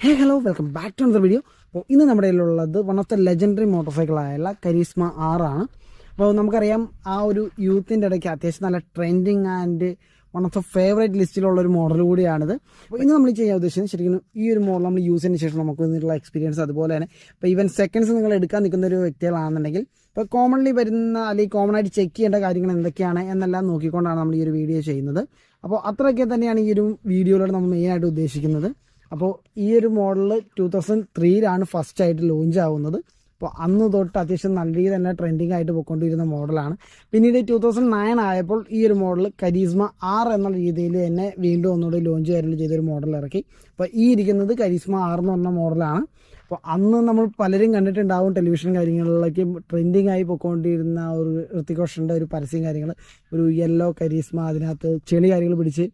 Hey hello welcome back to another video അപ്പോൾ ഇന്ന് നമ്മുടെ കയ്യിലുള്ളത് one of the legendary motor സൈക്കിളായുള്ള Karizma ആറാണ് അപ്പോൾ നമുക്കറിയാം ആ ഒരു യൂത്തിന്റെ ഇടയ്ക്ക് അത്യാവശ്യം നല്ല trending and one of the favourite ലിസ്റ്റിലുള്ള ഒരു മോഡൽ കൂടിയാണിത്. അപ്പോൾ ഇന്ന് നമ്മൾ ചെയ്യാൻ ഉദ്ദേശിക്കുന്നത് ശരിക്കും ഈ ഒരു മോഡൽ നമ്മൾ യൂസ് ചെയ്തതിന് ശേഷം നമുക്ക് ഇതിനുള്ള എക്സ്പീരിയൻസ് അതുപോലെ തന്നെ ഇപ്പോൾ ഈവൻ സെക്കൻഡ്സ് നിങ്ങൾ എടുക്കാൻ നിൽക്കുന്ന ഒരു വ്യക്തികളാണെന്നുണ്ടെങ്കിൽ ഇപ്പോൾ കോമൺലി വരുന്ന അല്ലെങ്കിൽ കോമൺ ആയിട്ട് ചെക്ക് ചെയ്യേണ്ട കാര്യങ്ങൾ എന്തൊക്കെയാണ് എന്നെല്ലാം നോക്കിക്കൊണ്ടാണ് നമ്മൾ ഈ ഒരു വീഡിയോ ചെയ്യുന്നത്. അപ്പോൾ അത്രയൊക്കെ തന്നെയാണ് ഈ ഒരു വീഡിയോയിലൂടെ നമ്മൾ മെയിനായിട്ട് ഉദ്ദേശിക്കുന്നത്. അപ്പോൾ ഈ ഒരു മോഡൽ ടു തൗസൻഡ് ത്രീയിലാണ് ഫസ്റ്റ് ആയിട്ട് ലോഞ്ച് ആവുന്നത്. അപ്പോൾ അന്ന് തൊട്ട് അത്യാവശ്യം നല്ല രീതിയിൽ തന്നെ ട്രെൻഡിങ് ആയിട്ട് പോയിക്കൊണ്ടിരുന്ന മോഡലാണ്. പിന്നീട് ടു തൗസൻഡ് നയൻ ആയപ്പോൾ ഈ ഒരു മോഡൽ കരീസ്മ ആർ എന്ന രീതിയിൽ തന്നെ വീണ്ടും ഒന്നുകൂടി ലോഞ്ച് കാര്യങ്ങൾ ചെയ്തൊരു മോഡൽ ഇറക്കി. അപ്പോൾ ഈ ഇരിക്കുന്നത് കരീസ്മ ആർ എന്ന് പറഞ്ഞ മോഡലാണ്. അപ്പോൾ അന്ന് നമ്മൾ പലരും കണ്ടിട്ടുണ്ടാവും ടെലിവിഷൻ കാര്യങ്ങളിലേക്ക് ട്രെൻഡിങ് ആയി പോയിക്കൊണ്ടിരുന്ന ഒരു ഋത്തികോഷന്റെ ഒരു പരസ്യം കാര്യങ്ങൾ ഒരു യെല്ലോ കരീസ്മ അതിനകത്ത് ചെളി കാര്യങ്ങൾ പിടിച്ച്.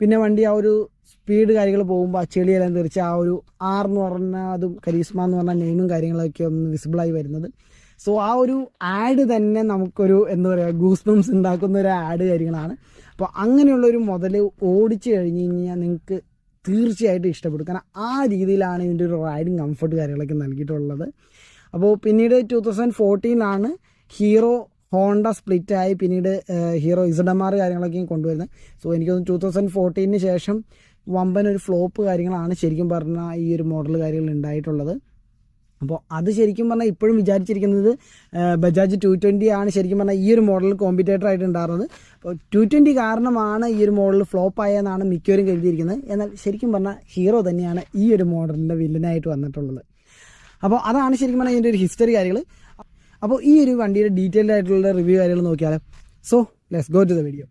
പിന്നെ വണ്ടി ആ ഒരു സ്പീഡ് കാര്യങ്ങൾ പോകുമ്പോൾ ആ ചെളിയെല്ലാം തെറിച്ച് ആ ഒരു ആർ എന്ന് പറഞ്ഞ അതും കരീസ്മ എന്ന് പറഞ്ഞ നെയിമും കാര്യങ്ങളൊക്കെ ഒന്ന് വിസിബിളായി വരുന്നത്. സോ ആ ഒരു ആഡ് തന്നെ നമുക്കൊരു എന്താ പറയുക ഗൂസ് ബംസ് ഉണ്ടാക്കുന്ന ഒരു ആഡ് കാര്യങ്ങളാണ്. അപ്പോൾ അങ്ങനെയുള്ളൊരു മുതൽ ഓടിച്ചു കഴിഞ്ഞ് കഴിഞ്ഞാൽ നിങ്ങൾക്ക് തീർച്ചയായിട്ടും ഇഷ്ടപ്പെടും. കാരണം ആ രീതിയിലാണ് ഇതിന്റെ ഒരു റൈഡിങ് കംഫർട്ട് കാര്യങ്ങളൊക്കെ നൽകിയിട്ടുള്ളത്. അപ്പോൾ പിന്നീട് ടു തൗസൻഡ് ഫോർട്ടീനിലാണ് ഹീറോ ഹോണ്ട സ്പ്ലിറ്റ് ആയി പിന്നീട് ഹീറോ ഇസഡമാർ കാര്യങ്ങളൊക്കെയും കൊണ്ടുവരുന്നത്. സോ എനിക്കൊന്ന് ടു തൗസൻഡ് ഫോർട്ടീനിന് ശേഷം വമ്പൻ ഒരു ഫ്ലോപ്പ് കാര്യങ്ങളാണ് ശരിക്കും പറഞ്ഞാൽ ഈ ഒരു മോഡൽ കാര്യങ്ങൾ ഉണ്ടായിട്ടുള്ളത് അപ്പോൾ അത് ശരിക്കും പറഞ്ഞാൽ ഇപ്പോഴും വിചാരിച്ചിരിക്കുന്നത് ബജാജ് ടു ട്വന്റി ആണ് ശരിക്കും പറഞ്ഞാൽ ഈ ഒരു മോഡൽ കോമ്പറ്റേറ്റർ ആയിട്ട് ഉണ്ടായിരുന്നത് അപ്പോൾ ടു ട്വന്റി കാരണമാണ് ഈ ഒരു മോഡൽ ഫ്ലോപ്പ് ആയെന്നാണ് മിക്കവരും കരുതിയിരിക്കുന്നത്. എന്നാൽ ശരിക്കും പറഞ്ഞാൽ ഹീറോ തന്നെയാണ് ഈ ഒരു മോഡലിന്റെ വില്ലനായിട്ട് വന്നിട്ടുള്ളത്. അപ്പോൾ അതാണ് ശരിക്കും പറഞ്ഞാൽ ഇതിന്റെ ഒരു ഹിസ്റ്ററി കാര്യങ്ങൾ അപ്പോൾ ഈ ഒരു വണ്ടിയുടെ ഡീറ്റെയിൽഡ് ആയിട്ടുള്ള റിവ്യൂ കാര്യങ്ങൾ നോക്കിയാലോ. So let's go to the video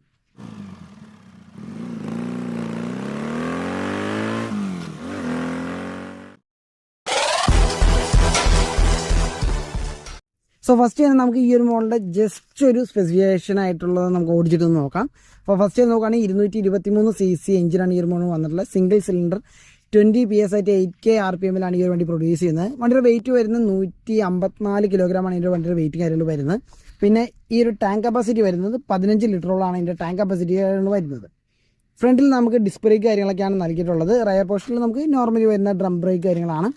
so first തന്നെ നമുക്ക് ഈ ഒരു മോഡലിന്റെ ജസ്റ്റ് ഒരു സ്പെസിഫിക്കേഷൻ ആയിട്ടുള്ളത് നമുക്ക് ഓടിച്ചിട്ട് നോക്കാം. അപ്പോൾ ഫസ്റ്റ് നോക്കുകയാണെങ്കിൽ ഇരുന്നൂറ്റി ഇരുപത്തി മൂന്ന് സി സി എഞ്ചിനാണ് ഈ ഒരു മോഡൽ വന്നിട്ടുള്ളത്. Single cylinder twenty P S ആയിട്ട് എയ്റ്റ് കെ ആർ പി എമ്മിലാണ് ഈ ഒരു വണ്ടി പ്രൊഡ്യൂസ് ചെയ്യുന്നത്. വണ്ടിയുടെ വെയിറ്റ് വരുന്നത് നൂറ്റി അമ്പത്തിനാല് കിലോഗ്രാമാണ് ഇതിന്റെ വണ്ടിയുടെ വെയിറ്റ് കാര്യങ്ങൾ വരുന്നത്. പിന്നെ ഈ ഒരു ടാങ്ക് കപ്പാസിറ്റി വരുന്നത് പതിനഞ്ച് ലിറ്ററോളാണ് ഇതിന്റെ ടാങ്ക് കപ്പാസിറ്റി കാര്യങ്ങൾ വരുന്നത്. ഫ്രണ്ടിൽ നമുക്ക് ഡിസ്ക് ബ്രേക്ക് കാര്യങ്ങളൊക്കെയാണ് നൽകിയിട്ടുള്ളത്. റയർ പോർഷനിൽ നമുക്ക് നോർമലി വരുന്ന ഡ്രം ബ്രേക്ക് കാര്യങ്ങളാണ്.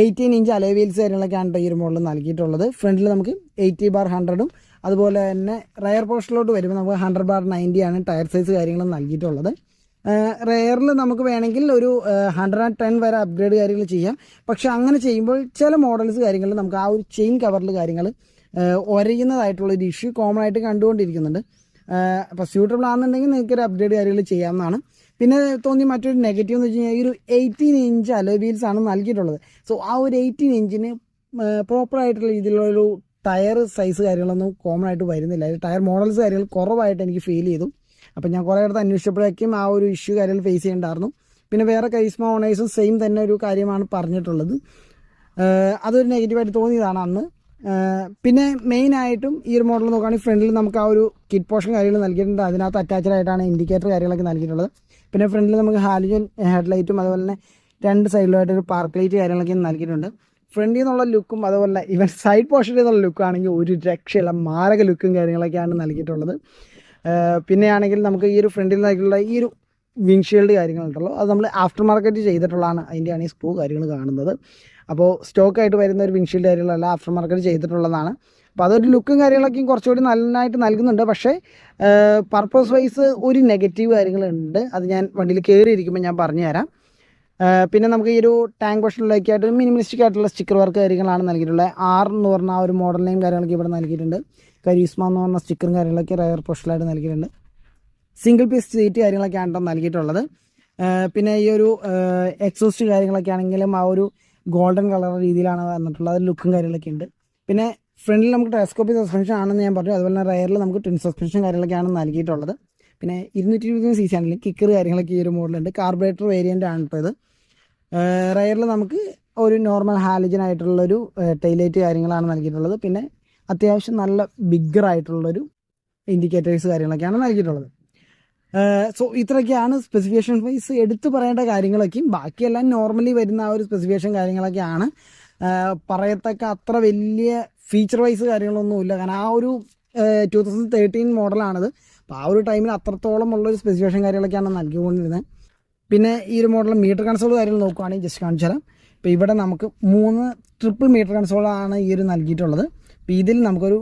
എയ്റ്റീൻ ഇഞ്ച് അലേ വീൽസ് കാര്യങ്ങളൊക്കെയാണ് ഒരു മോഡൽ നൽകിയിട്ടുള്ളത്. ഫ്രണ്ടിൽ നമുക്ക് എയ്റ്റി ബാർ ഹൺഡ്രഡും അതുപോലെ തന്നെ റയർ പോർഷനിലോട്ട് വരുമ്പോൾ നമുക്ക് ഹൺഡ്രഡ് ബാർ നയന്റി ആണ് ടയർ സൈസ് കാര്യങ്ങളും നൽകിയിട്ടുള്ളത്. റെയറിൽ നമുക്ക് വേണമെങ്കിൽ ഒരു ഹൺഡ്രഡ് ആൻഡ് ടെൻ വരെ അപ്ഗ്രേഡ് കാര്യങ്ങൾ ചെയ്യാം. പക്ഷെ അങ്ങനെ ചെയ്യുമ്പോൾ ചില മോഡൽസ് കാര്യങ്ങൾ നമുക്ക് ആ ഒരു ചെയിൻ കവറിൽ കാര്യങ്ങൾ ഒരയുന്നതായിട്ടുള്ള ഒരു ഇഷ്യൂ കോമൺ ആയിട്ട് കണ്ടുകൊണ്ടിരിക്കുന്നുണ്ട്. അപ്പോൾ സ്യൂട്ടബിൾ ആണെന്നുണ്ടെങ്കിൽ നിങ്ങൾക്ക് ഒരു അപ്ഡേറ്റ് കാര്യങ്ങൾ ചെയ്യാവുന്നതാണ്. പിന്നെ തോന്നി മറ്റൊരു നെഗറ്റീവ് എന്ന് വെച്ച് കഴിഞ്ഞാൽ ഈ ഒരു എയ്റ്റീൻ ഇഞ്ച് അലോ വീൽസ് ആണ് നൽകിയിട്ടുള്ളത്. സോ ആ ഒരു എയ്റ്റീൻ ഇഞ്ചിന് പ്രോപ്പർ ആയിട്ടുള്ള രീതിയിലുള്ളൊരു ടയർ സൈസ് കാര്യങ്ങളൊന്നും കോമൺ ആയിട്ട് വരുന്നില്ല. ടയർ മോഡൽസ് കാര്യങ്ങൾ കുറവായിട്ട് എനിക്ക് ഫീൽ ചെയ്തു. അപ്പോൾ ഞാൻ കുറേ ഇടത്ത് അന്വേഷിച്ചപ്പോഴേക്കും ആ ഒരു ഇഷ്യൂ കാര്യങ്ങൾ ഫേസ് ചെയ്യേണ്ടായിരുന്നു. പിന്നെ വേറെ കൈസ്മ ഓണേഴ്സും സെയിം തന്നെ ഒരു കാര്യമാണ് പറഞ്ഞിട്ടുള്ളത്. അതൊരു നെഗറ്റീവായിട്ട് തോന്നിയതാണ് അന്ന്. പിന്നെ മെയിൻ ആയിട്ടും ഈ ഒരു മോഡൽ നോക്കുകയാണെങ്കിൽ ഫ്രണ്ടിൽ നമുക്ക് ആ ഒരു കിറ്റ് പോർഷൻ കാര്യങ്ങൾ നൽകിയിട്ടുണ്ട്. അതിനകത്ത് അറ്റാച്ച്ഡ് ആയിട്ടാണ് ഇൻഡിക്കേറ്റർ കാര്യങ്ങളൊക്കെ നൽകിയിട്ടുള്ളത്. പിന്നെ ഫ്രണ്ടിൽ നമുക്ക് ഹാലിജൻ ഹെഡ്ലൈറ്റും അതുപോലെ തന്നെ രണ്ട് സൈഡിലായിട്ട് ഒരു പാർക്ക് ലൈറ്റ് കാര്യങ്ങളൊക്കെ നൽകിയിട്ടുണ്ട്. ഫ്രണ്ടിൽ നിന്നുള്ള ലുക്കും അതുപോലെ ഇവൻ സൈഡ് പോർഷനിൽ നിന്നുള്ള ലുക്കാണെങ്കിൽ ഒരു രക്ഷയുള്ള മാരക ലുക്കും കാര്യങ്ങളൊക്കെയാണ് നൽകിയിട്ടുള്ളത്. പിന്നെയാണെങ്കിൽ നമുക്ക് ഈ ഒരു ഫ്രണ്ടിൽ നിന്നുള്ള ഈ ഒരു വിൻഷീൽഡ് കാര്യങ്ങളുണ്ടല്ലോ. അത് നമ്മൾ ആഫ്റ്റർ മാർക്കറ്റ് ചെയ്തിട്ടുള്ളതാണ്. അതിന്റെയാണ് ഈ സ്ക്രൂ കാര്യങ്ങൾ കാണുന്നത്. അപ്പോൾ സ്റ്റോക്കായിട്ട് വരുന്ന ഒരു വിൻഷീൽഡ് കാര്യങ്ങളല്ല ആഫ്റ്റർ മാർക്കറ്റ് ചെയ്തിട്ടുള്ളതാണ്. അപ്പോൾ അതൊരു ലുക്കും കാര്യങ്ങളൊക്കെയും കുറച്ചുകൂടി നന്നായിട്ട് നൽകുന്നുണ്ട്. പക്ഷേ പർപ്പസ് വൈസ് ഒരു നെഗറ്റീവ് കാര്യങ്ങളുണ്ട്. അത് ഞാൻ വണ്ടിയിൽ കയറിയിരിക്കുമ്പോൾ ഞാൻ പറഞ്ഞു തരാം പിന്നെ നമുക്ക് ഈ ഒരു ടാങ്ക് പോർഷനിലേക്കായിട്ട് മിനിമലിസ്റ്റിക് ആയിട്ടുള്ള സ്റ്റിക്കർ വർക്ക് കാര്യങ്ങളാണ് നൽകിയിട്ടുള്ളത്. ആർ എന്ന് പറഞ്ഞ ആ ഒരു മോഡൽ നെയിം കാര്യങ്ങളൊക്കെ ഇവിടെ നൽകിയിട്ടുണ്ട്. കരീസ്മ എന്ന് പറഞ്ഞ സ്റ്റിക്കറും കാര്യങ്ങളൊക്കെ റയർ പോഷനിലായിട്ട് നൽകിയിട്ടുണ്ട്. സിംഗിൾ പീസ് സീറ്റ് കാര്യങ്ങളൊക്കെയാണ് നൽകിയിട്ടുള്ളത്. പിന്നെ ഈ ഒരു എക്സോസ്റ്റ് കാര്യങ്ങളൊക്കെ ആണെങ്കിലും ആ ഒരു ഗോൾഡൻ കളർ രീതിയിലാണ് വന്നിട്ടുള്ളത്. ലുക്കും കാര്യങ്ങളൊക്കെ ഉണ്ട്. പിന്നെ ഫ്രണ്ടിൽ നമുക്ക് ടെലസ്കോപ്പി സസ്പെൻഷൻ ആണെന്ന് ഞാൻ പറഞ്ഞു. അതുപോലെ തന്നെ റയറിൽ നമുക്ക് ട്വിൻ സസ്പെൻഷൻ കാര്യങ്ങളൊക്കെയാണ് നൽകിയിട്ടുള്ളത്. പിന്നെ ഇരുന്നൂറ്റി ഇരുപത്തി സി സി ആണെങ്കിൽ കിക്കർ കാര്യങ്ങളൊക്കെ ഈ ഒരു മോഡലുണ്ട് കാർബറേറ്റർ വേരിയന്റ് ആണ് ഇപ്പോൾ ഇത്. റയറിൽ നമുക്ക് ഒരു നോർമൽ ഹാലജൻ ആയിട്ടുള്ളൊരു ടൈലൈറ്റ് കാര്യങ്ങളാണ് നൽകിയിട്ടുള്ളത്. പിന്നെ അത്യാവശ്യം നല്ല ബിഗ്ഗർ ആയിട്ടുള്ളൊരു ഇൻഡിക്കേറ്റേഴ്സ് കാര്യങ്ങളൊക്കെയാണ് നൽകിയിട്ടുള്ളത്. സോ ഇത്രയൊക്കെയാണ് സ്പെസിഫിക്കേഷൻ വൈസ് എടുത്തു പറയേണ്ട കാര്യങ്ങളൊക്കെയും ബാക്കിയെല്ലാം നോർമലി വരുന്ന ആ ഒരു സ്പെസിഫിക്കേഷൻ കാര്യങ്ങളൊക്കെയാണ്. പറയത്തക്ക അത്ര വലിയ ഫീച്ചർ വൈസ് കാര്യങ്ങളൊന്നുമില്ല കാരണം ആ ഒരു ടു തൗസൻഡ് തേർട്ടീൻ മോഡലാണത് അപ്പോൾ ആ ഒരു ടൈമിൽ അത്രത്തോളം ഉള്ളൊരു സ്പെസിഫിക്കേഷൻ കാര്യങ്ങളൊക്കെയാണ് നൽകിക്കൊണ്ടിരുന്നത്. പിന്നെ ഈ ഒരു മോഡൽ മീറ്റർ കൺസോൾ കാര്യങ്ങൾ നോക്കുവാണെങ്കിൽ ജസ്റ്റ് കാണിച്ചു തരാം. ഇപ്പോൾ ഇവിടെ നമുക്ക് മൂന്ന് ട്രിപ്പിൾ മീറ്റർ കൺസോളാണ് ഈ ഒരു നൽകിയിട്ടുള്ളത്. അപ്പോൾ ഇതിൽ നമുക്കൊരു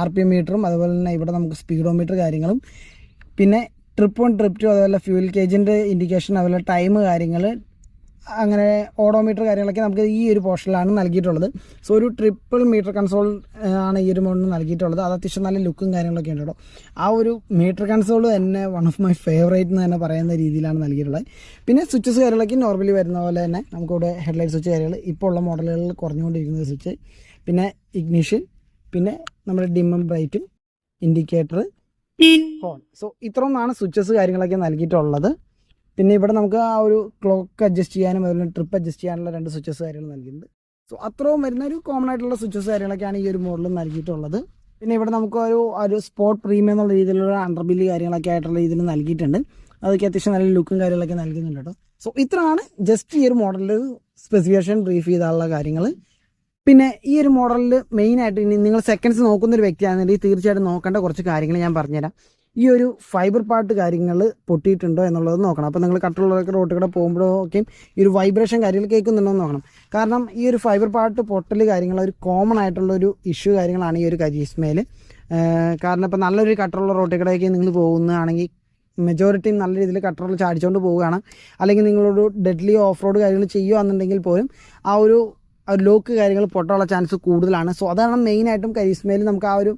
ആർ പി എം മീറ്ററും അതുപോലെ തന്നെ ഇവിടെ നമുക്ക് സ്പീഡോ മീറ്റർ കാര്യങ്ങളും പിന്നെ ട്രിപ്പ് വൺ ട്രിപ്പ് ടു അതുപോലെ ഫ്യൂൽ കേജിന്റെ ഇൻഡിക്കേഷൻ അതുപോലെ ടൈം കാര്യങ്ങൾ അങ്ങനെ ഓഡോമീറ്റർ കാര്യങ്ങളൊക്കെ നമുക്ക് ഈ ഒരു പോർഷനിലാണ് നൽകിയിട്ടുള്ളത്. സോ ഒരു ട്രിപ്പിൾ മീറ്റർ കൺസോൾ ആണ് ഈ ഒരു മോഡൽ നൽകിയിട്ടുള്ളത്. അത് അത്യാവശ്യം നല്ല ലുക്കും കാര്യങ്ങളൊക്കെ ഉണ്ട് കേട്ടോ. ആ ഒരു മീറ്റർ കൺസോൾ തന്നെ വൺ ഓഫ് മൈ ഫേവറേറ്റ് എന്ന് തന്നെ പറയുന്ന രീതിയിലാണ് നൽകിയിട്ടുള്ളത്. പിന്നെ സ്വിച്ചസ് കാര്യങ്ങളൊക്കെ നോർമലി വരുന്ന പോലെ തന്നെ നമുക്കിവിടെ ഹെഡ്ലൈറ്റ് സ്വിച്ച് കാര്യങ്ങൾ ഇപ്പോൾ ഉള്ള മോഡലുകളിൽ കുറഞ്ഞുകൊണ്ടിരിക്കുന്ന സ്വിച്ച് പിന്നെ ഇഗ്നിഷൻ പിന്നെ നമ്മുടെ ഡിമ്മും ബ്രൈറ്റും ഇൻഡിക്കേറ്റർ ഹോൺ സോ ഇത്രയൊന്നാണ് സ്വിച്ചസ് കാര്യങ്ങളൊക്കെ നൽകിയിട്ടുള്ളത്. പിന്നെ ഇവിടെ നമുക്ക് ആ ഒരു ക്ലോക്ക് അഡ്ജസ്റ്റ് ചെയ്യാനും അതുപോലെ ട്രിപ്പ് അഡ്ജസ്റ്റ് ചെയ്യാനുള്ള രണ്ട് സ്വിച്ചസ് കാര്യങ്ങൾ നൽകിയിട്ടുണ്ട്. സോ അത്രയും വരുന്ന ഒരു കോമൺ ആയിട്ടുള്ള സ്വിച്ചസ് കാര്യങ്ങളൊക്കെയാണ് ഈ ഒരു മോഡലിൽ നൽകിയിട്ടുള്ളത്. പിന്നെ ഇവിടെ നമുക്ക് ഒരു ഒരു സ്പോട്ട് പ്രീമിയം എന്നുള്ള രീതിയിലുള്ള അണ്ടർ അണ്ടർബില്ല് കാര്യങ്ങളൊക്കെ ആയിട്ടുള്ള രീതിയിൽ നൽകിയിട്ടുണ്ട്. അതൊക്കെ അത്യാവശ്യം നല്ല ലുക്കും കാര്യങ്ങളൊക്കെ നൽകുന്നുണ്ട് കേട്ടോ. സോ ഇത്രയാണ് ജസ്റ്റ് ഈ ഒരു മോഡലിൽ സ്പെസിഫിക്കേഷൻ ബ്രീഫ് ചെയ്താലുള്ള കാര്യങ്ങൾ പിന്നെ ഈ ഒരു മോഡലിൽ മെയിൻ ആയിട്ട് ഇനി നിങ്ങൾ സെക്കൻഡ്സ് നോക്കുന്ന ഒരു വ്യക്തിയാണെന്നുണ്ടെങ്കിൽ തീർച്ചയായിട്ടും നോക്കേണ്ട കുറച്ച് കാര്യങ്ങൾ ഞാൻ പറഞ്ഞുതരാം. ഈ ഒരു ഫൈബർ പാർട്ട് കാര്യങ്ങൾ പൊട്ടിയിട്ടുണ്ടോ എന്നുള്ളത് നോക്കണം. അപ്പോൾ നിങ്ങൾ കട്ടുള്ളവരൊക്കെ റോട്ടിൽ കൂടെ പോകുമ്പോഴൊക്കെയും ഈ ഒരു വൈബ്രേഷൻ കാര്യങ്ങൾ കേൾക്കുന്നുണ്ടോ എന്ന് നോക്കണം. കാരണം ഈ ഒരു ഫൈബർ പാർട്ട് പൊട്ടൽ കാര്യങ്ങൾ ഒരു കോമൺ ആയിട്ടുള്ള ഒരു ഇഷ്യൂ കാര്യങ്ങളാണ് ഈ ഒരു കരീസ്മയിൽ കാരണം ഇപ്പോൾ നല്ലൊരു കട്ടറുള്ള റോട്ടിൽ കൂടെയൊക്കെ നിങ്ങൾ പോകുന്നതാണെങ്കിൽ മെജോറിറ്റിയും നല്ല രീതിയിൽ കട്ടറിൽ ചാടിച്ചുകൊണ്ട് പോവുകയാണ്. അല്ലെങ്കിൽ നിങ്ങളൊരു ഡെഡ്ലി ഓഫ് റോഡ് കാര്യങ്ങൾ ചെയ്യുകയാണെന്നുണ്ടെങ്കിൽ പോലും ആ ഒരു ലോക്ക് കാര്യങ്ങൾ പൊട്ടാനുള്ള ചാൻസ് കൂടുതലാണ്. സോ അതാണ് മെയിനായിട്ടും കരീസ്മയിൽ നമുക്ക് ആ ഒരു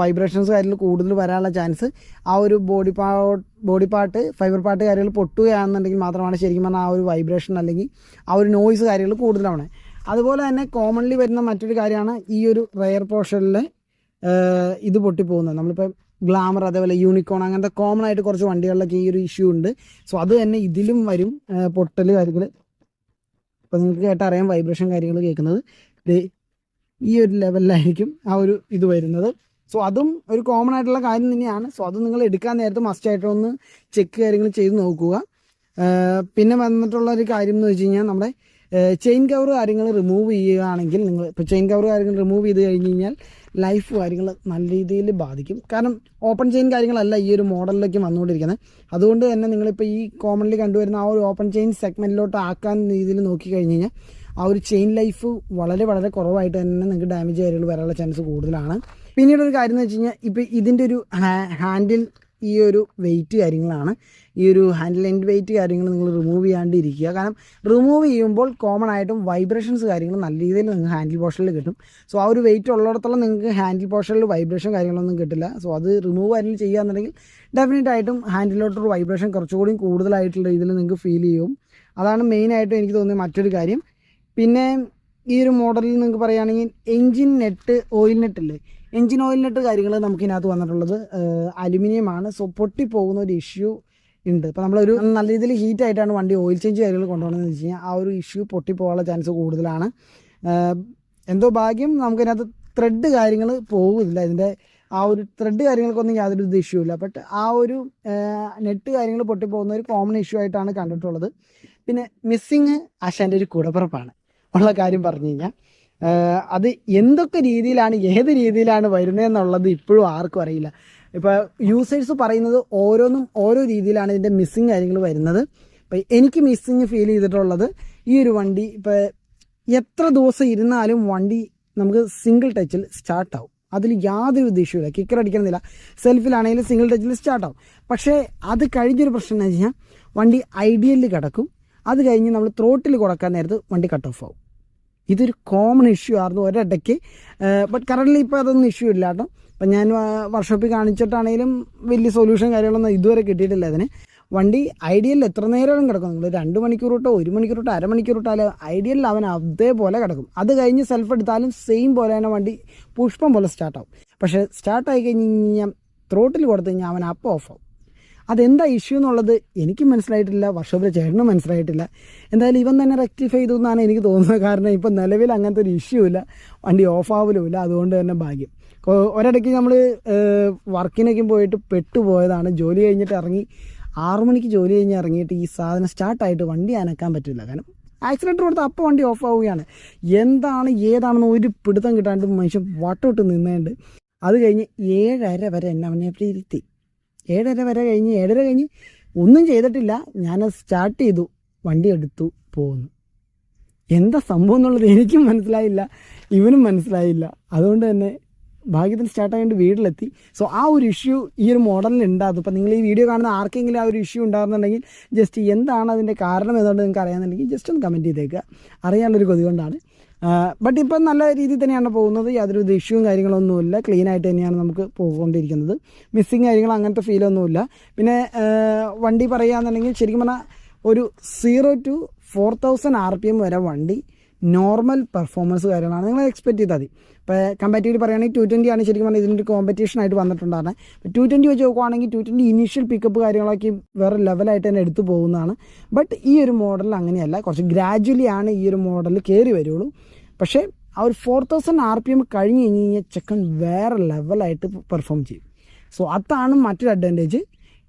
വൈബ്രേഷൻസ് കാര്യങ്ങൾ കൂടുതൽ വരാനുള്ള ചാൻസ് ആ ഒരു ബോഡി പാ ബോഡി പാർട്ട് ഫൈബർ പാർട്ട് കാര്യങ്ങൾ പൊട്ടുകയാണെന്നുണ്ടെങ്കിൽ മാത്രമാണ് ശരിക്കും പറഞ്ഞാൽ ആ ഒരു വൈബ്രേഷൻ അല്ലെങ്കിൽ ആ ഒരു നോയ്സ് കാര്യങ്ങൾ കൂടുതലാണ് അതുപോലെ തന്നെ കോമൺലി വരുന്ന മറ്റൊരു കാര്യമാണ് ഈ ഒരു റെയർ പോർഷനിൽ ഇത് പൊട്ടിപ്പോകുന്നത്. നമ്മളിപ്പോൾ ഗ്ലാമർ അതേപോലെ യൂണിക്കോൺ അങ്ങനത്തെ കോമൺ ആയിട്ട് കുറച്ച് വണ്ടികളിലൊക്കെ ഈ ഒരു ഇഷ്യൂ ഉണ്ട്. സോ അത് തന്നെ ഇതിലും വരും പൊട്ടൽ കാര്യങ്ങൾ ഇപ്പോൾ നിങ്ങൾക്ക് കേട്ടറിയാം വൈബ്രേഷൻ കാര്യങ്ങൾ കേൾക്കുന്നത്. ഈ ഒരു ലെവലിലായിരിക്കും ആ ഒരു ഇത് വരുന്നത്. സോ അതും ഒരു കോമൺ ആയിട്ടുള്ള കാര്യം തന്നെയാണ്. സോ അത് നിങ്ങൾ എടുക്കാൻ നേരത്തെ മസ്റ്റ് ഒന്ന് ചെക്ക് കാര്യങ്ങൾ ചെയ്ത് നോക്കുക. പിന്നെ വന്നിട്ടുള്ള ഒരു കാര്യം എന്ന് വെച്ച് കഴിഞ്ഞാൽ നമ്മുടെ ചെയിൻ കവർ കാര്യങ്ങൾ റിമൂവ് ചെയ്യുകയാണെങ്കിൽ നിങ്ങൾ ഇപ്പോൾ ചെയിൻ കവർ കാര്യങ്ങൾ റിമൂവ് ചെയ്ത് കഴിഞ്ഞ് കഴിഞ്ഞാൽ ലൈഫ് കാര്യങ്ങൾ നല്ല രീതിയിൽ ബാധിക്കും. കാരണം ഓപ്പൺ ചെയിൻ കാര്യങ്ങളല്ല ഈ ഒരു മോഡലിലേക്ക് വന്നുകൊണ്ടിരിക്കുന്നത്. അതുകൊണ്ട് തന്നെ നിങ്ങളിപ്പോൾ ഈ കോമൺലി കണ്ടുവരുന്ന ആ ഒരു ഓപ്പൺ ചെയിൻ സെഗ്മെന്റിലോട്ട് ആക്കാൻ രീതിയിൽ നോക്കി കഴിഞ്ഞ് കഴിഞ്ഞാൽ ആ ഒരു ചെയിൻ ലൈഫ് വളരെ വളരെ കുറവായിട്ട് തന്നെ നിങ്ങൾക്ക് ഡാമേജ് കാര്യങ്ങൾ വരാനുള്ള ചാൻസ് കൂടുതലാണ്. പിന്നീട് ഒരു കാര്യം എന്ന് വെച്ച് കഴിഞ്ഞാൽ ഇപ്പോൾ ഇതിന്റെ ഒരു ഹാൻഡിൽ ഈ ഒരു വെയിറ്റ് കാര്യങ്ങളാണ്. ഈ ഒരു ഹാൻഡിൽ എൻഡ് വെയിറ്റ് കാര്യങ്ങൾ നിങ്ങൾ റിമൂവ് ചെയ്യാണ്ടിരിക്കുക. കാരണം റിമൂവ് ചെയ്യുമ്പോൾ കോമൺ ആയിട്ടും വൈബ്രേഷൻസ് കാര്യങ്ങൾ നല്ല രീതിയിൽ നിങ്ങൾ ഹാൻഡിൽ പോർഷനിൽ കിട്ടും. സോ ആ ഒരു വെയിറ്റ് ഉള്ളിടത്തോളം നിങ്ങൾക്ക് ഹാൻഡിൽ പോർഷനിൽ വൈബ്രേഷൻ കാര്യങ്ങളൊന്നും കിട്ടില്ല. സോ അത് റിമൂവ് ആരെങ്കിലും ചെയ്യുകയെന്നുണ്ടെങ്കിൽ ഡെഫിനറ്റ് ആയിട്ടും ഹാൻഡിലോട്ടൊരു വൈബ്രേഷൻ കുറച്ചുകൂടി കൂടുതലായിട്ടുള്ള രീതിയിൽ നിങ്ങൾക്ക് ഫീൽ ചെയ്യും. അതാണ് മെയിനായിട്ടും എനിക്ക് തോന്നിയ മറ്റൊരു കാര്യം. പിന്നെ ഈ ഒരു മോഡലിൽ നിങ്ങൾക്ക് പറയുകയാണെങ്കിൽ എൻജിൻ നെറ്റ് ഓയിൽ നെറ്റ് അല്ലേ എൻജിൻ ഓയിലിനിട്ട് കാര്യങ്ങൾ നമുക്ക് ഇതിനകത്ത് വന്നിട്ടുള്ളത് അലുമിനിയം ആണ് പൊട്ടി പൊട്ടിപ്പോകുന്ന ഒരു ഇഷ്യൂ ഉണ്ട്. ഇപ്പോൾ നമ്മളൊരു നല്ല രീതിയിൽ ഹീറ്റ് ആയിട്ടാണ് വണ്ടി ഓയിൽ ചേഞ്ച് കാര്യങ്ങൾ കൊണ്ടുപോകണമെന്ന് വെച്ച് കഴിഞ്ഞാൽ ആ ഒരു ഇഷ്യൂ പൊട്ടിപ്പോകാനുള്ള ചാൻസ് കൂടുതലാണ്. എന്തോ ഭാഗ്യം നമുക്കതിനകത്ത് ത്രെഡ് കാര്യങ്ങൾ പോകുന്നില്ല ഇതിന്റെ ആ ഒരു ത്രെഡ് കാര്യങ്ങൾക്കൊന്നും യാതൊരു ഇത് ഇഷ്യൂ ഇല്ല. ബട്ട് ആ ഒരു നെറ്റ് കാര്യങ്ങൾ പൊട്ടിപ്പോകുന്ന ഒരു കോമൺ ഇഷ്യൂ ആയിട്ടാണ് കണ്ടിട്ടുള്ളത്. പിന്നെ മിസ്സിങ് ആശാന്റെ ഒരു കൂടപ്പിറപ്പാണ്. ഉള്ള കാര്യം പറഞ്ഞു കഴിഞ്ഞാൽ അത് എന്തൊക്കെ രീതിയിലാണ് ഏത് രീതിയിലാണ് വരുന്നത് എന്നുള്ളത് ഇപ്പോഴും ആർക്കും അറിയില്ല. ഇപ്പോൾ യൂസേഴ്സ് പറയുന്നത് ഓരോന്നും ഓരോ രീതിയിലാണ് ഇതിന്റെ മിസ്സിങ് കാര്യങ്ങൾ വരുന്നത്. ഇപ്പം എനിക്ക് മിസ്സിങ് ഫീൽ ചെയ്തിട്ടുള്ളത് ഈ ഒരു വണ്ടി ഇപ്പോൾ എത്ര ദിവസം ഇരുന്നാലും വണ്ടി നമുക്ക് സിംഗിൾ ടച്ചിൽ സ്റ്റാർട്ടാവും അതിൽ യാതൊരു ഇല്ല. കിക്കർ അടിക്കണമെന്നില്ല. സെൽഫിലാണെങ്കിലും സിംഗിൾ ടച്ചിൽ സ്റ്റാർട്ടാവും പക്ഷേ അത് കഴിഞ്ഞൊരു പ്രശ്നം എന്ന് വെച്ച് കഴിഞ്ഞാൽ വണ്ടി ഐഡിയലിൽ കിടക്കും. അത് കഴിഞ്ഞ് നമ്മൾ ത്രോട്ടിൽ കൊടുക്കാൻ നേരത്ത് വണ്ടി കട്ട് ഓഫ് ആവും. ഇതൊരു കോമൺ ഇഷ്യൂ ആയിരുന്നു ഒരിടയ്ക്ക്. ബട്ട് കറന്റ് ഇപ്പോൾ അതൊന്നും ഇഷ്യൂ ഇല്ല കേട്ടോ. അപ്പം ഞാൻ വർക്ക്ഷോപ്പിൽ കാണിച്ചിട്ടാണെങ്കിലും വലിയ സൊല്യൂഷൻ കാര്യങ്ങളൊന്നും ഇതുവരെ കിട്ടിയിട്ടില്ല അതിന് വണ്ടി ഐഡിയലിൽ എത്ര നേരം കിടക്കും. നിങ്ങൾ രണ്ട് മണിക്കൂർ തൊട്ടോ ഒരു മണിക്കൂർ തൊട്ടോ അരമണിക്കൂർ തൊട്ടാലും ഐഡിയലിൽ അവൻ അതേപോലെ കിടക്കും. അത് കഴിഞ്ഞ് സെൽഫ് എടുത്താലും സെയിം പോലെ തന്നെ വണ്ടി പുഷ്പം പോലെ സ്റ്റാർട്ടാവും പക്ഷേ സ്റ്റാർട്ടായി കഴിഞ്ഞ് കഴിഞ്ഞാൽ ത്രോട്ടിൽ കൊടുത്തു കഴിഞ്ഞാൽ അവൻ അപ്പോൾ ഓഫ് ആവും. അതെന്താ ഇഷ്യൂ എന്നുള്ളത് എനിക്ക് മനസ്സിലായിട്ടില്ല വർഷോപ്പിലെ ചേട്ടനും മനസ്സിലായിട്ടില്ല. എന്തായാലും ഇവൻ തന്നെ റെക്ടിഫൈ ചെയ്തു എന്നാണ് എനിക്ക് തോന്നുന്നത്. കാരണം ഇപ്പം നിലവിൽ അങ്ങനത്തെ ഒരു ഇഷ്യൂ ഇല്ല. വണ്ടി ഓഫ് ആവലുമില്ല അതുകൊണ്ട് തന്നെ ഭാഗ്യം. ഒരിടയ്ക്ക് നമ്മൾ വർക്കിനൊക്കെ പോയിട്ട് പെട്ടുപോയതാണ്. ജോലി കഴിഞ്ഞിട്ട് ഇറങ്ങി ആറു മണിക്ക് ജോലി കഴിഞ്ഞ് ഇറങ്ങിയിട്ട് ഈ സാധനം സ്റ്റാർട്ടായിട്ട് വണ്ടി അനക്കാൻ പറ്റില്ല. കാരണം ആക്സിഡന്റ് കൊടുത്ത് അപ്പോൾ വണ്ടി ഓഫ് ആവുകയാണ്. എന്താണ് ഏതാണെന്ന് ഒരു പിടുത്തം കിട്ടാണ്ട് മനുഷ്യൻ വട്ടോട്ട് നിന്നേണ്ട്. അത് കഴിഞ്ഞ് ഏഴര വരെ എന്നെ അവനെ ഇരുത്തി. ഏഴര വരെ കഴിഞ്ഞ് ഏഴര കഴിഞ്ഞ് ഒന്നും ചെയ്തിട്ടില്ല. ഞാൻ സ്റ്റാർട്ട് ചെയ്തു. വണ്ടി എടുത്തു പോകുന്നു എന്താ സംഭവം എന്നുള്ളത് എനിക്കും മനസ്സിലായില്ല. ഇവനും മനസ്സിലായില്ല. അതുകൊണ്ട് തന്നെ ഭാഗ്യത്തിന് സ്റ്റാർട്ട് ആയതുകൊണ്ട് വീട്ടിലെത്തി. സോ ആ ഒരു ഇഷ്യൂ ഈ ഒരു മോഡലിൽ ഉണ്ടാകും അപ്പോൾ നിങ്ങൾ ഈ വീഡിയോ കാണുന്ന ആർക്കെങ്കിലും ആ ഒരു ഇഷ്യൂ ഉണ്ടാകുന്നുണ്ടെങ്കിൽ ജസ്റ്റ് എന്താണ് അതിന്റെ കാരണം എന്താണെന്ന് നിങ്ങൾക്ക് അറിയാമെന്നുണ്ടെങ്കിൽ ജസ്റ്റ് ഒന്ന് കമന്റ് ചെയ്തേക്കുക. അറിയാനുള്ളൊരു കൊതി കൊണ്ടാണ്. ബട്ട് ഇപ്പം നല്ല രീതിയിൽ തന്നെയാണ് പോകുന്നത്. യാതൊരു ഇഷ്യൂവും കാര്യങ്ങളൊന്നുമില്ല. ക്ലീൻ ആയിട്ട് തന്നെയാണ് നമുക്ക് പോകൊണ്ടിരിക്കുന്നത് മിസ്സിങ് കാര്യങ്ങൾ അങ്ങനത്തെ ഫീലൊന്നുമില്ല പിന്നെ വണ്ടി പറയുകയാണെന്നുണ്ടെങ്കിൽ ശരിക്കും പറഞ്ഞാൽ ഒരു zero two four thousand R P M വരെ വണ്ടി നോർമൽ പെർഫോമൻസ് കാര്യങ്ങളാണ്. നിങ്ങൾ എക്സ്പെക്ട് ചെയ്താൽ മതി. ഇപ്പോൾ കമ്പാരിറ്റീവ്ലി പറയുകയാണെങ്കിൽ ടു ട്വന്റി ആണ് ശരിക്കും പറഞ്ഞാൽ ഇതിന്റെ കോമ്പറ്റീഷൻ ആയിട്ട് വന്നിട്ടുണ്ടായിരുന്നത് ടു ട്വന്റി വെച്ച് നോക്കുവാണെങ്കിൽ ടു ട്വന്റി ഇനീഷ്യൽ പിക്കപ്പ് കാര്യങ്ങളൊക്കെ വേറെ ലെവലായിട്ട് തന്നെ എടുത്തു പോകുന്നതാണ്. ബട്ട് ഈ ഒരു മോഡൽ അങ്ങനെയല്ല. കുറച്ച് ഗ്രാജ്വലി ആണ് ഈ ഒരു മോഡൽ കയറി വരുള്ളൂ. പക്ഷേ ആ ഒരു four thousand R P M കഴിഞ്ഞ് കഴിഞ്ഞ് കഴിഞ്ഞാൽ ചെക്കൻ വേറെ ലെവലായിട്ട് പെർഫോം ചെയ്യും. സോ അതാണ് മറ്റൊരു അഡ്വാന്റേജ്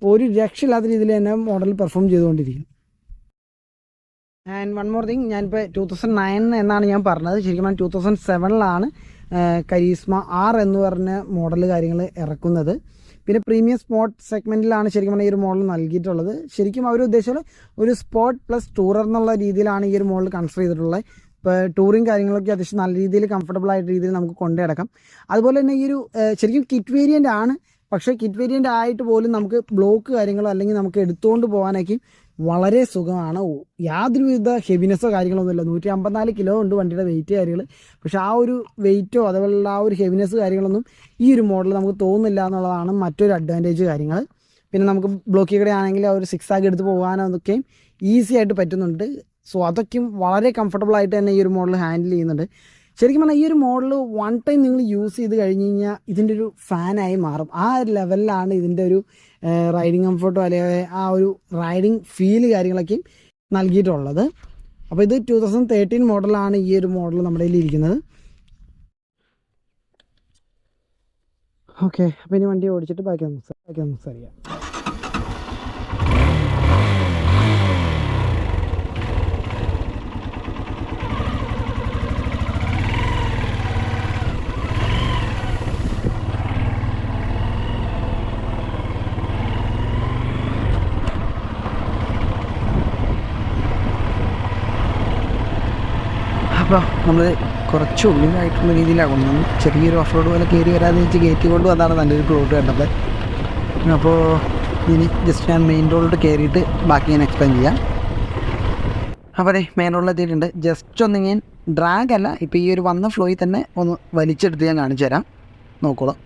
ഒരു രക്ഷയില്ലാത്ത രീതിയിൽ തന്നെ മോഡൽ പെർഫോം ചെയ്തുകൊണ്ടിരിക്കും. ആൻഡ് വൺ മോർ തിങ് ഞാനിപ്പോൾ ടൂ തൗസൻഡ് നയൻ എന്നാണ് ഞാൻ പറഞ്ഞത്. ശരിക്കും പറഞ്ഞാൽ ടൂ തൗസൻഡ് സെവനിലാണ് കരീസ്മ ആർ എന്ന് പറഞ്ഞ മോഡൽ കാര്യങ്ങൾ ഇറക്കുന്നത്. പിന്നെ പ്രീമിയം സ്പോട്ട് സെഗ്മെന്റിലാണ് ശരിക്കും പറഞ്ഞാൽ ഈ ഒരു മോഡൽ നൽകിയിട്ടുള്ളത്. ശരിക്കും അവർ ഉദ്ദേശിച്ചത് ഒരു സ്പോട്ട് പ്ലസ് ടൂറർ എന്നുള്ള രീതിയിലാണ് ഈ ഒരു മോഡൽ കൺസിഡർ ചെയ്തിട്ടുള്ളത്. ഇപ്പോൾ ടൂറിങ് കാര്യങ്ങളൊക്കെ അത്യാവശ്യം നല്ല രീതിയിൽ കംഫർട്ടബിൾ ആയിട്ട് രീതിയിൽ നമുക്ക് കൊണ്ടുനടക്കാം അതുപോലെ തന്നെ ഈ ഒരു ശരിക്കും കിറ്റ് വേരിയന്റ് ആണ്. പക്ഷേ കിറ്റ് വേരിയന്റ് ആയിട്ട് പോലും നമുക്ക് ബ്ലോക്ക് കാര്യങ്ങളോ അല്ലെങ്കിൽ നമുക്ക് എടുത്തുകൊണ്ട് പോകാനൊക്കെ വളരെ സുഖമാണ്. യാതൊരുവിധ ഹെവിനെസ്സോ കാര്യങ്ങളൊന്നുമില്ല. നൂറ്റി അമ്പത്തിനാല് കിലോ ഉണ്ട് വണ്ടിയുടെ വെയിറ്റ് കാര്യങ്ങൾ പക്ഷെ ആ ഒരു വെയിറ്റോ അതുപോലുള്ള ആ ഒരു ഹെവിനെസ് കാര്യങ്ങളൊന്നും ഈ ഒരു മോഡൽ നമുക്ക് തോന്നുന്നില്ല എന്നുള്ളതാണ് മറ്റൊരു അഡ്വാന്റേജ് കാര്യങ്ങൾ പിന്നെ നമുക്ക് ബ്ലോക്കി കൂടെ ആണെങ്കിൽ ആ ഒരു സിക്സ് ആക്കി എടുത്ത് പോകാനോ അതൊക്കെയും ഈസി ആയിട്ട് പറ്റുന്നുണ്ട്. സോ അതൊക്കെയും വളരെ കംഫർട്ടബിൾ ആയിട്ട് തന്നെ ഈ ഒരു മോഡൽ ഹാൻഡിൽ ചെയ്യുന്നുണ്ട്. ശരിക്കും പറഞ്ഞാൽ ഈ ഒരു മോഡൽ വൺ ടൈം നിങ്ങൾ യൂസ് ചെയ്ത് കഴിഞ്ഞ് കഴിഞ്ഞാൽ ഇതിന്റെ ഒരു ഫാനായി മാറും. ആ ഒരു ലെവലിലാണ് ഇതിന്റെ ഒരു റൈഡിങ് കംഫർട്ടോ അല്ലെങ്കിൽ ആ ഒരു റൈഡിങ് ഫീൽ കാര്യങ്ങളൊക്കെയും നൽകിയിട്ടുള്ളത്. അപ്പോൾ ഇത് ടു തൗസൻഡ് തേർട്ടീൻ മോഡലാണ് ഈ ഒരു മോഡൽ നമ്മുടെ കയ്യിൽ ഇരിക്കുന്നത്. ഓക്കെ അപ്പോൾ ഇനി വണ്ടി ഓടിച്ചിട്ട് ബാക്കി നമുക്ക് ബാക്കി നമുക്ക് അറിയാം അപ്പോൾ നമ്മൾ കുറച്ച് ഉള്ളിലായിട്ടുള്ള രീതിയിലാണ് കൊണ്ടുവന്നത് ചെറിയൊരു ഓഫ് റോഡ് പോലെ കയറി വരാതെ വെച്ച് കയറ്റി കൊണ്ട് വന്നാണ് നല്ലൊരു പ്ലോട്ട് കണ്ടത്. അപ്പോൾ ഇനി ജസ്റ്റ് ഞാൻ മെയിൻ റോഡിലോട്ട് കയറിയിട്ട് ബാക്കി ഞാൻ എക്സ്പ്ലെയിൻ ചെയ്യാം. അപ്പോൾ അതെ മെയിൻ റോഡിൽ എത്തിയിട്ടുണ്ട്. ജസ്റ്റ് ഒന്ന് ഞാൻ ഡ്രാഗ് അല്ല ഇപ്പോൾ ഈ ഒരു വന്ന ഫ്ലോയിൽ തന്നെ ഒന്ന് വലിച്ചെടുത്ത് ഞാൻ കാണിച്ചു തരാം. നോക്കോളാം.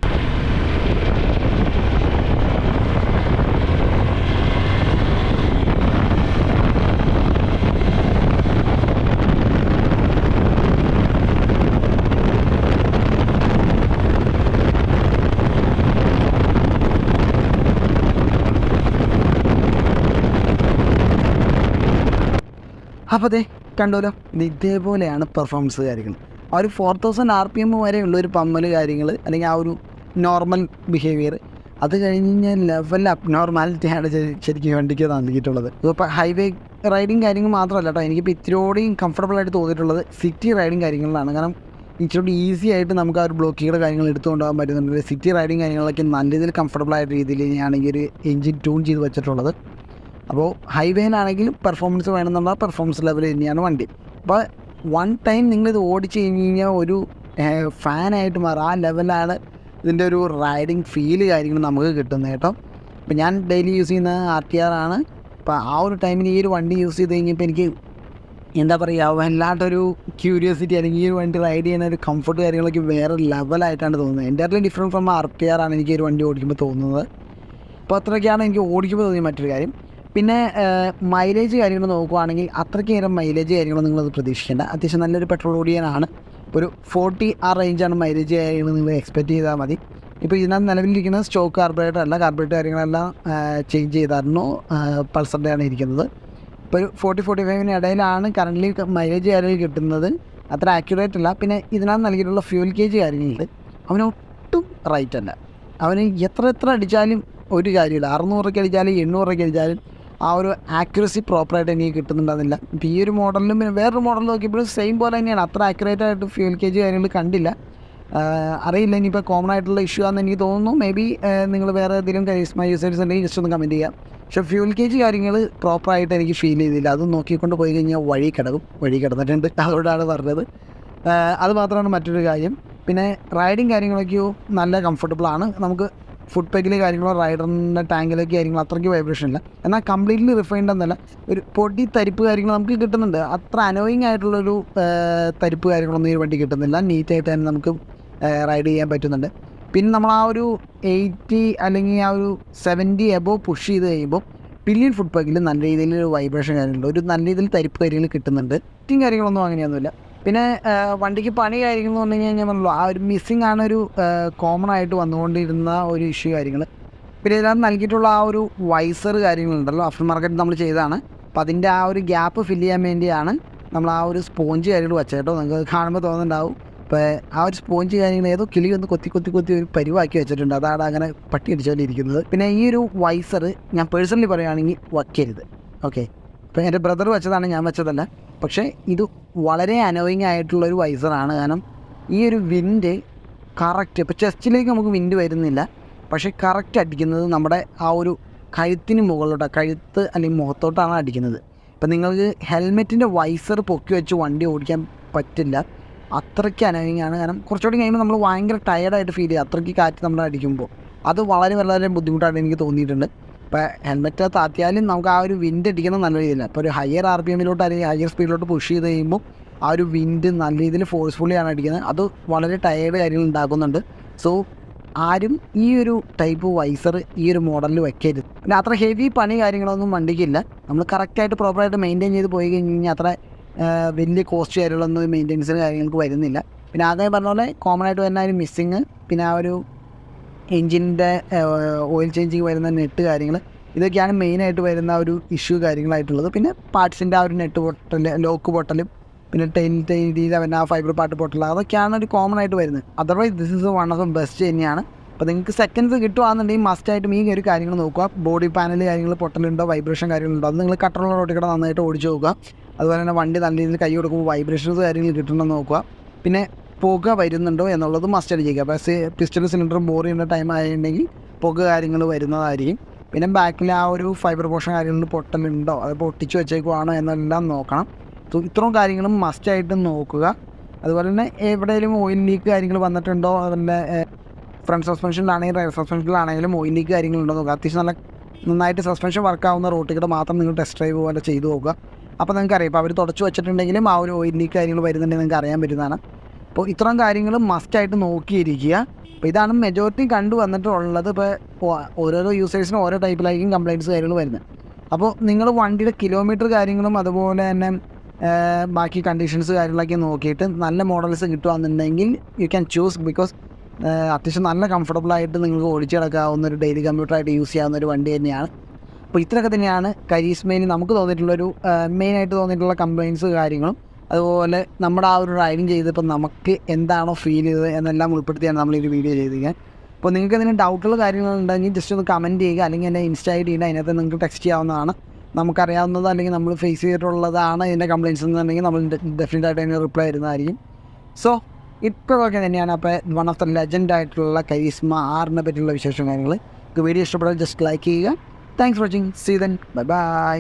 അപ്പോൾ അതെ കണ്ടോലോ? ഇത് ഇതേപോലെയാണ് പെർഫോമൻസ് കാര്യങ്ങൾ ആ ഒരു four thousand R P M വരെയുള്ള ഒരു പമ്മൽ കാര്യങ്ങൾ അല്ലെങ്കിൽ ആ ഒരു നോർമൽ ബിഹേവിയർ അത് കഴിഞ്ഞ് കഴിഞ്ഞാൽ ലെവൽ അബ്നോർമാലിറ്റിയാണ് ശരിക്കും വണ്ടിക്ക് നൽകിയിട്ടുള്ളത്. ഇപ്പോൾ ഹൈവേ റൈഡിങ് കാര്യങ്ങൾ മാത്രമല്ല കേട്ടോ എനിക്കിപ്പോൾ ഇത്തിരിയോടെയും കംഫർട്ടബിൾ ആയിട്ട് തോന്നിയിട്ടുള്ളത് സിറ്റി റൈഡിങ് കാര്യങ്ങളിലാണ്. കാരണം ഇച്ചിരി ഈസി ആയിട്ട് നമുക്ക് ആ ഒരു ബ്ലോക്കിയുടെ കാര്യങ്ങൾ എടുത്തുകൊണ്ട് പോകാൻ പറ്റുന്നുണ്ട് സിറ്റി റൈഡിങ് കാര്യങ്ങളൊക്കെ നല്ല രീതിയിൽ കംഫർട്ടബിൾ ആയിട്ട് രീതിയിൽ ഞാൻ ഈ ഒരു എഞ്ചിൻ ട്യൂൺ ചെയ്ത് വെച്ചിട്ടുള്ളത്. അപ്പോൾ ഹൈവേയിലാണെങ്കിലും പെർഫോമൻസ് വേണമെന്നുള്ള പെർഫോമൻസ് ലെവൽ തന്നെയാണ് വണ്ടി. അപ്പോൾ വൺ ടൈം നിങ്ങളിത് ഓടിച്ച് കഴിഞ്ഞ് കഴിഞ്ഞാൽ ഒരു ഫാനായിട്ട് മാറും. ആ ലെവലാണ് ഇതിന്റെ ഒരു റൈഡിങ് ഫീൽ കാര്യങ്ങൾ നമുക്ക് കിട്ടുന്നത് കേട്ടോ. അപ്പോൾ ഞാൻ ഡെയിലി യൂസ് ചെയ്യുന്ന ആർ ടി ആർ ആണ്. അപ്പോൾ ആ ഒരു ടൈമിൽ ഈ ഒരു വണ്ടി യൂസ് ചെയ്ത് കഴിഞ്ഞപ്പോൾ എനിക്ക് എന്താ പറയുക വല്ലാത്തൊരു ക്യൂരിയോസിറ്റി അല്ലെങ്കിൽ ഈ ഒരു വണ്ടി റൈഡ് ചെയ്യുന്ന ഒരു കംഫർട്ട് കാര്യങ്ങളൊക്കെ വേറെ ലെവലായിട്ടാണ് തോന്നുന്നത്. എന്റെ different from R T R ആണ് എനിക്ക് ഒരു വണ്ടി ഓടിക്കുമ്പോൾ തോന്നുന്നത്. അപ്പോൾ അത്രയൊക്കെയാണ് എനിക്ക് ഓടിക്കുമ്പോൾ തോന്നിയ മറ്റൊരു കാര്യം. പിന്നെ മൈലേജ് കാര്യങ്ങൾ നോക്കുവാണെങ്കിൽ അത്രയ്ക്ക് നേരം മൈലേജ് കാര്യങ്ങൾ നിങ്ങളത് പ്രതീക്ഷിക്കേണ്ട. അത്യാവശ്യം നല്ലൊരു പെട്രോൾ ഓടിയാനാണ് ഒരു ഫോർട്ടി ആ റേഞ്ചാണ് മൈലേജ് കാര്യങ്ങൾ നിങ്ങൾ എക്സ്പെക്റ്റ് ചെയ്താൽ മതി. ഇപ്പോൾ ഇതിനകത്ത് നിലവിലിരിക്കുന്ന സ്റ്റോക്ക് കാർബറേറ്റർ അല്ല കാർബറേറ്റർ കാര്യങ്ങളെല്ലാം ചേഞ്ച് ചെയ്തായിരുന്നു പൾസറിന്റെ ആണ് ഇരിക്കുന്നത്. ഇപ്പോൾ ഒരു ഫോർട്ടി ഫോർട്ടി ഫൈവിന് ഇടയിലാണ് കറന്റ് മൈലേജ് കാര്യങ്ങൾ കിട്ടുന്നത്. അത്ര ആക്യുറേറ്റ് അല്ല. പിന്നെ ഇതിനകത്ത് നൽകിയിട്ടുള്ള ഫ്യൂൽ കേജ് കാര്യങ്ങളുണ്ട് അവനൊട്ടും റൈറ്റ് അല്ല. അവന് എത്ര എത്ര അടിച്ചാലും ഒരു കാര്യമില്ല. അറുന്നൂറൊക്കെ അടിച്ചാലും എണ്ണൂറൊക്കെ അടിച്ചാലും ആ ഒരു ആക്യുറസി പ്രോപ്പറായിട്ട് എനിക്ക് കിട്ടുന്നുണ്ടാകുന്നില്ല ഇപ്പോൾ ഈ ഒരു മോഡലിലും പിന്നെ വേറൊരു മോഡൽ നോക്കിയപ്പോഴും സെയിം പോലെ തന്നെയാണ്. അത്ര ആക്യുറേറ്റ് ആയിട്ട് ഫ്യൂൽ കെ ജി കാര്യങ്ങൾ കണ്ടില്ല അറിയില്ല ഇനിയിപ്പോൾ കോമൺ ആയിട്ടുള്ള ഇഷ്യൂ ആണെന്ന് എനിക്ക് തോന്നുന്നു. മേ ബി നിങ്ങൾ വേറെ ഏതെങ്കിലും കരിസ്മ യൂസേഴ്സ് ഉണ്ടെങ്കിൽ ജസ്റ്റ് ഒന്ന് കമന്റ് ചെയ്യാം. പക്ഷെ ഫ്യൂൽ കെ ജി കാര്യങ്ങൾ പ്രോപ്പറായിട്ട് എനിക്ക് ഫീൽ ചെയ്തില്ല. അത് നോക്കിക്കൊണ്ട് പോയി കഴിഞ്ഞാൽ വഴി കിടക്കും. വഴി കിടന്നിട്ടുണ്ട്. അതുകൊണ്ടാണ് പറഞ്ഞത്. അത് മാത്രമാണ് മറ്റൊരു കാര്യം. പിന്നെ റൈഡിങ് കാര്യങ്ങളൊക്കെയോ നല്ല കംഫർട്ടബിൾ ആണ്. നമുക്ക് ഫുഡ് പെഗിൽ കാര്യങ്ങളോ റൈഡറിന്റെ ടാങ്കിലേക്ക് കാര്യങ്ങളോ അത്രയ്ക്ക് വൈബ്രേഷൻ ഇല്ല. എന്നാൽ കംപ്ലീറ്റ്ലി റിഫൈൻഡ് എന്നല്ല ഒരു പൊടി തരിപ്പ് കാര്യങ്ങൾ നമുക്ക് കിട്ടുന്നുണ്ട്. അത്ര അനോയിങ് ആയിട്ടുള്ളൊരു തരിപ്പ് കാര്യങ്ങളൊന്നും ഈ വണ്ടി കിട്ടുന്നില്ല. നീറ്റായിട്ട് തന്നെ നമുക്ക് റൈഡ് ചെയ്യാൻ പറ്റുന്നുണ്ട്. പിന്നെ നമ്മൾ ആ ഒരു എയ്റ്റി അല്ലെങ്കിൽ ആ ഒരു സെവന്റി എബോ പുഷ് ചെയ്ത് കഴിയുമ്പോൾ പില്ലിയൻ ഫുഡ് പാക്കിൽ നല്ല രീതിയിൽ വൈബ്രേഷൻ കാര്യങ്ങളുണ്ട്. ഒരു നല്ല രീതിയിൽ തരിപ്പ് കാര്യങ്ങൾ കിട്ടുന്നുണ്ട്. ടിങ് കാര്യങ്ങളൊന്നും അങ്ങനെയൊന്നുമില്ല. പിന്നെ വണ്ടിക്ക് പണി കാര്യങ്ങൾ എന്ന് പറഞ്ഞു കഴിഞ്ഞാൽ പറഞ്ഞല്ലോ ആ ഒരു മിസ്സിങ് ആണ് ഒരു കോമൺ ആയിട്ട് വന്നുകൊണ്ടിരുന്ന ഒരു ഇഷ്യൂ കാര്യങ്ങൾ പിന്നെ ഇതിനകത്ത് നൽകിയിട്ടുള്ള ആ ഒരു വൈസർ കാര്യങ്ങളുണ്ടല്ലോ ആഫ്റ്റർ മാർക്കറ്റ് നമ്മൾ ചെയ്തതാണ്. അപ്പം അതിന്റെ ആ ഒരു ഗ്യാപ്പ് ഫില്ല് ചെയ്യാൻ വേണ്ടിയാണ് നമ്മൾ ആ ഒരു സ്പോഞ്ച് കാര്യങ്ങൾ വെച്ചത് കേട്ടോ. നിങ്ങൾക്ക് കാണുമ്പോൾ തോന്നുന്നുണ്ടാവും. ഇപ്പോൾ ആ ഒരു സ്പോഞ്ച് കാര്യങ്ങൾ ഏതോ കിളി ഒന്ന് കൊത്തി കൊത്തി കൊത്തി ഒരു പരിവാക്കി വെച്ചിട്ടുണ്ട്. അതാണ് അങ്ങനെ പട്ടി അടിച്ചുകൊണ്ടിരിക്കുന്നത് പിന്നെ ഈ ഒരു വൈസർ ഞാൻ പേഴ്സണലി പറയുകയാണെങ്കിൽ വയ്ക്കരുത്. ഓക്കെ ഇപ്പം എന്റെ ബ്രദർ വെച്ചതാണ് ഞാൻ വെച്ചതല്ല. പക്ഷേ ഇത് വളരെ അനോയിങ് ആയിട്ടുള്ള ഒരു വൈസറാണ് കാരണം ഈ ഒരു വിൻഡ് കറക്റ്റ് ഇപ്പോൾ ചെസ്റ്റിലേക്ക് നമുക്ക് വിൻഡ് വരുന്നില്ല. പക്ഷേ കറക്റ്റ് അടിക്കുന്നത് നമ്മുടെ ആ ഒരു കഴുത്തിന് മുകളിലോട്ട് കഴുത്ത് അല്ലെങ്കിൽ മുഖത്തോട്ടാണ് അടിക്കുന്നത്. ഇപ്പം നിങ്ങൾക്ക് ഹെൽമെറ്റിന്റെ വൈസർ പൊക്കി വെച്ച് വണ്ടി ഓടിക്കാൻ പറ്റില്ല. അത്രയ്ക്ക് അനോയിങ് ആണ്. കാരണം കുറച്ചുകൂടി കഴിയുമ്പോൾ നമ്മൾ ഭയങ്കര ടയർഡായിട്ട് ഫീൽ ചെയ്യും. അത്രയ്ക്ക് കാറ്റ് നമ്മൾ അടിക്കുമ്പോൾ അത് വളരെ വളരെ ബുദ്ധിമുട്ടായിട്ട് എനിക്ക് തോന്നിയിട്ടുണ്ട്. ഇപ്പോൾ ഹെൽമെറ്റ് താത്തിയാലും നമുക്ക് ആ ഒരു വിൻഡ് അടിക്കുന്നത് നല്ല രീതിയിൽ ഇപ്പോൾ ഒരു ഹയർ ആർ പി എമ്മിലോട്ട് അല്ലെങ്കിൽ ഹയർ സ്പീഡിലോട്ട് പുഷ് ചെയ്ത് കഴിയുമ്പോൾ ആ ഒരു വിൻഡ് നല്ല രീതിയിൽ ഫോഴ്സ്ഫുള്ളി ആണ് അടിക്കുന്നത്. അത് വളരെ ടയേർഡ് കാര്യങ്ങൾ ഉണ്ടാക്കുന്നുണ്ട്. സോ ആരും ഈ ഒരു ടൈപ്പ് വൈസർ ഈ ഒരു മോഡലിൽ വെക്കരുത്. പിന്നെ അത്ര ഹെവി പണി കാര്യങ്ങളൊന്നും വണ്ടിക്കില്ല നമ്മൾ കറക്റ്റായിട്ട് പ്രോപ്പറായിട്ട് മെയിന്റെയിൻ ചെയ്ത് പോയി കഴിഞ്ഞ് കഴിഞ്ഞാൽ അത്ര വലിയ കോസ്റ്റ് കാര്യങ്ങളൊന്നും മെയിന്റെനൻസിന് കാര്യങ്ങൾക്ക് വരുന്നില്ല. പിന്നെ ആദ്യം പറഞ്ഞ പോലെ കോമൺ ആയിട്ട് വരുന്ന ഒരു മിസ്സിങ് പിന്നെ ആ ഒരു എൻജിന്റെ ഓയിൽ ചേഞ്ചിങ് വരുന്ന നെറ്റ് കാര്യങ്ങൾ ഇതൊക്കെയാണ് മെയിനായിട്ട് വരുന്ന ഒരു ഇഷ്യൂ കാര്യങ്ങളായിട്ടുള്ളത്. പിന്നെ പാർട്സിന്റെ ആ ഒരു നെറ്റ് പൊട്ടൽ ലോക്ക് പൊട്ടലും പിന്നെ ടെൻ രീതിയിൽ വരുന്ന ആ ഫൈബർ പാർട്ട് പൊട്ടൽ അതൊക്കെയാണ് ഒരു കോമൺ ആയിട്ട് വരുന്നത്. Otherwise this is one of the best തന്നെയാണ്. അപ്പോൾ നിങ്ങൾക്ക് സെക്കൻഡ്സ് കിട്ടുകയാണെന്നുണ്ടെങ്കിൽ ആയിട്ട് ഈ ഒരു കാര്യങ്ങൾ നോക്കുക. ബോഡി പാനൽ കാര്യങ്ങൾ പൊട്ടലുണ്ടോ വൈബ്രേഷൻ കാര്യങ്ങളുണ്ടോ അത് നിങ്ങൾ കട്ടറുള്ള റോട്ടിൽ കൂടെ നന്നായിട്ട് ഓടിച്ച് നോക്കുക. അതുപോലെ തന്നെ വണ്ടി നല്ല രീതിയിൽ കൈ കൊടുക്കുമ്പോൾ വൈബ്രേഷൻസ് കാര്യങ്ങൾ കിട്ടണമെന്ന് നോക്കുക. പിന്നെ പുക വരുന്നുണ്ടോ എന്നുള്ളത് മസ്റ്റ് ചെയ്യുക. അപ്പോൾ പിസ്റ്റൽ സിലിണ്ടർ ബോർ ചെയ്യുന്ന ടൈം ആയിട്ടുണ്ടെങ്കിൽ പുക കാര്യങ്ങൾ വരുന്നതായിരിക്കും. പിന്നെ ബാക്കിൽ ആ ഒരു ഫൈബർ പോഷൻ കാര്യങ്ങളിൽ പൊട്ടലുണ്ടോ? അത് പൊട്ടിച്ച് വെച്ചേക്കുവാണോ എന്നെല്ലാം നോക്കണം. ഇത്രയും കാര്യങ്ങളും മസ്റ്റായിട്ട് നോക്കുക. അതുപോലെ തന്നെ എവിടെയെങ്കിലും ഓയിൽ ലീക്ക് കാര്യങ്ങൾ വന്നിട്ടുണ്ടോ? അതിന്റെ ഫ്രണ്ട് സസ്പെൻഷനിലാണെങ്കിലും റയർ സസ്പെൻഷനിലാണെങ്കിലും ഓയിൽ ലീക്ക് കാര്യങ്ങളുണ്ടോ നോക്കുക. അത്യാവശ്യം നല്ല നന്നായിട്ട് സസ്പെൻഷൻ വർക്കാവുന്ന റോട്ടിൽ മാത്രം നിങ്ങൾ ടെസ്റ്റ് ഡ്രൈവ് പോലെ ചെയ്തു നോക്കുക. അപ്പോൾ നിങ്ങൾക്ക് അറിയാം ഇപ്പോൾ അവർ തുടച്ച് വെച്ചിട്ടുണ്ടെങ്കിലും ആ ഒരു ഓയിൽ ലീക്ക് കാര്യങ്ങൾ വരുന്നുണ്ടെങ്കിൽ നിങ്ങൾക്ക് അറിയാൻ പറ്റുന്നതാണ്. അപ്പോൾ ഇത്തരം കാര്യങ്ങൾ മസ്റ്റായിട്ട് നോക്കിയിരിക്കുക. അപ്പോൾ ഇതാണ് മെജോറിറ്റി കണ്ടു വന്നിട്ടുള്ളത്. ഇപ്പോൾ ഓരോരോ യൂസേഴ്സിനും ഓരോ ടൈപ്പിലായിരിക്കും കംപ്ലയിന്റ്സ് കാര്യങ്ങൾ വരുന്നത്. അപ്പോൾ നിങ്ങൾ വണ്ടിയുടെ കിലോമീറ്റർ കാര്യങ്ങളും അതുപോലെ തന്നെ ബാക്കി കണ്ടീഷൻസ് കാര്യങ്ങളൊക്കെ നോക്കിയിട്ട് നല്ല മോഡൽസ് കിട്ടുകയാണെന്നുണ്ടെങ്കിൽ യു ക്യാൻ ചൂസ് ബിക്കോസ് അത്യാവശ്യം നല്ല കംഫർട്ടബിൾ ആയിട്ട് നിങ്ങൾക്ക് ഓടിച്ചു കിടക്കാവുന്ന ഒരു ഡെയിലി കമ്പ്യൂട്ടറായിട്ട് യൂസ് ചെയ്യാവുന്ന ഒരു വണ്ടി തന്നെയാണ്. അപ്പോൾ ഇത്രയൊക്കെ തന്നെയാണ് കരീസ്മയിൽ നമുക്ക് തോന്നിയിട്ടുള്ളൊരു മെയിനായിട്ട് തോന്നിയിട്ടുള്ള കംപ്ലയിൻസ് കാര്യങ്ങളും. അതുപോലെ നമ്മുടെ ആ ഒരു ഡ്രൈവിങ് ചെയ്തപ്പോൾ നമുക്ക് എന്താണോ ഫീൽ ചെയ്തത് എന്നെല്ലാം ഉൾപ്പെടുത്തിയാണ് നമ്മൾ ഈ വീഡിയോ ചെയ്തിരിക്കുന്നത് അപ്പോൾ നിങ്ങൾക്ക് എന്തെങ്കിലും ഡൗട്ടുള്ള കാര്യങ്ങളുണ്ടെങ്കിൽ ജസ്റ്റ് ഒന്ന് കമന്റ് ചെയ്യുക. അല്ലെങ്കിൽ എന്റെ ഇൻസ്റ്റ ഐ ഡിയുടെ അതിനകത്ത് നിങ്ങൾക്ക് ടെക്സ്റ്റ് ചെയ്യാവുന്നതാണ്. നമുക്കറിയാവുന്നത് അല്ലെങ്കിൽ നമ്മൾ ഫേസ് ചെയ്തിട്ടുള്ളതാണ് ഇതിന്റെ കംപ്ലയിൻസ് എന്നുണ്ടെങ്കിൽ നമ്മൾ ഡെഫിനറ്റ് ആയിട്ട് അതിന് റിപ്ലൈ തരുന്നതായിരിക്കും. സോ ഇപ്പോഴൊക്കെ തന്നെയാണ് അപ്പോൾ വൺ ഓഫ് ദ ലെജൻഡ് ആയിട്ടുള്ള കരീസ്മ ആറിനെ പറ്റിയുള്ള വിശേഷം കാര്യങ്ങൾ നിങ്ങൾക്ക് വീഡിയോ ഇഷ്ടപ്പെട്ടാൽ ജസ്റ്റ് ലൈക്ക് ചെയ്യുക. Thanks for watching see bye bye